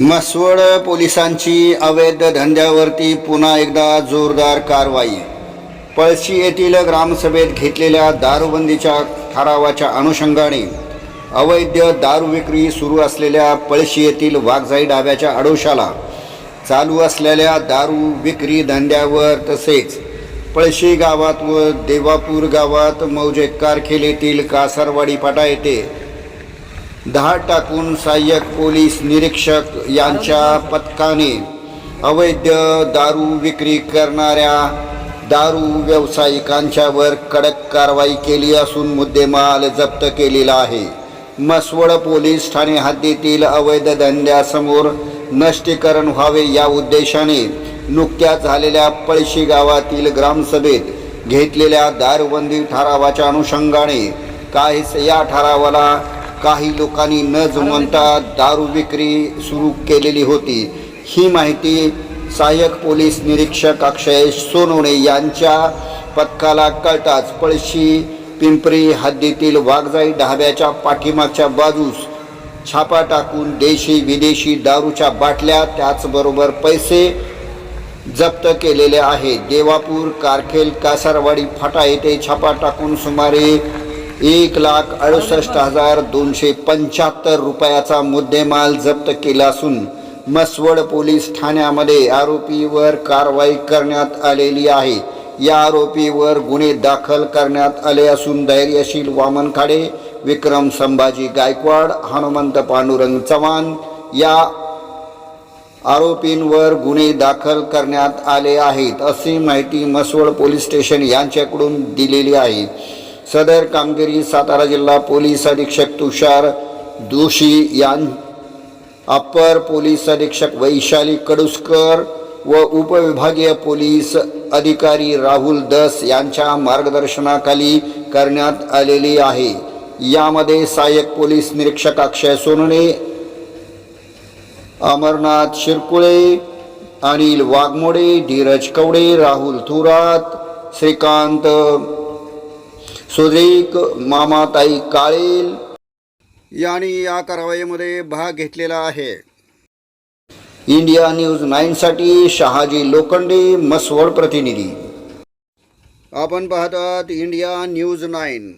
मसवड पोलिसांची अवैध धंद्यावरती पुन्हा एकदा जोरदार कारवाई. पळशी येथील ग्रामसभेत घेतलेल्या दारूबंदीच्या ठरावाच्या अनुषंगाने अवैध दारू विक्री सुरू असलेल्या पळशी येथील वाघजाई डाब्याच्या आडोशाला चालू असलेल्या दारू विक्री धंद्यावर तसेच पळशी गावात व देवापूर गावात मौजे कारखेल येथील कासारवाडी फाटा येथे धाड टाकून सहाय्यक पोलीस निरीक्षक यांच्या पथकाने अवैध दारू विक्री करणाऱ्या दारू व्यावसायिकांच्यावर कडक कारवाई केली असून मुद्देमाल जप्त केलेला आहे. मसवड पोलीस ठाणे हद्दीतील अवैध धंद्यासमोर नष्टीकरण व्हावे या उद्देशाने नुकत्याच झालेल्या पळशी गावातील ग्रामसभेत घेतलेल्या दारूबंदी ठरावाच्या अनुषंगाने काहीच या ठरावाला काही लोकांनी न जुमानता दारू विक्री सुरू केलेली होती. ही माहिती सहाय्यक पोलीस निरीक्षक अक्षय सोनवणे यांच्या पथकाला कळताच पळशी पिंपरी हद्दीतील वाघजाई ढाब्याच्या पाठीमागच्या बाजूस छापा टाकून देशी विदेशी दारूच्या बाटल्या त्याचबरोबर पैसे जप्त केलेले आहे. देवापूर कारखेल कासारवाडी फाटा येथे छापा टाकून सुमारे एक लाख अडुसष्ट हजार दोनशे पंच्याहत्तर रुपयाचा मुद्देमाल जप्त केला असून मसवड पोलीस ठाण्यामध्ये आरोपीवर कारवाई करण्यात आलेली आहे. या आरोपीवर गुन्हे दाखल करण्यात आले असून धैर्यशील वामन खाडे विक्रम संभाजी गायकवाड हनुमंत पांडुरंग चव्हाण या आरोपींवर गुन्हे दाखल करण्यात आले आहेत अशी माहिती मसवड पोलीस स्टेशन यांच्याकडून दिलेली आहे. सदर कामगिरी सातारा जिल्हा पोलीस अधीक्षक तुषार जोशी यां अप्पर पोलीस अधीक्षक वैशाली कडुसकर व उपविभागीय पोलीस अधिकारी राहुल दस यांच्या मार्गदर्शनाखाली करण्यात आलेली आहे. यामध्ये सहाय्यक पोलीस निरीक्षक अक्षय सोनणे अमरनाथ शिरकुळे अनिल वाघमोडे धीरज कवडे राहुल थुरात श्रीकांत सुद्रिक मामाताई काळेल. यांनी या कारवाईमध्ये भाग घेतलेला आहे. इंडिया न्यूज नाईनसाठी शहाजी लोखंडे मसवड प्रतिनिधी. आपण पाहतात इंडिया न्यूज नाईन.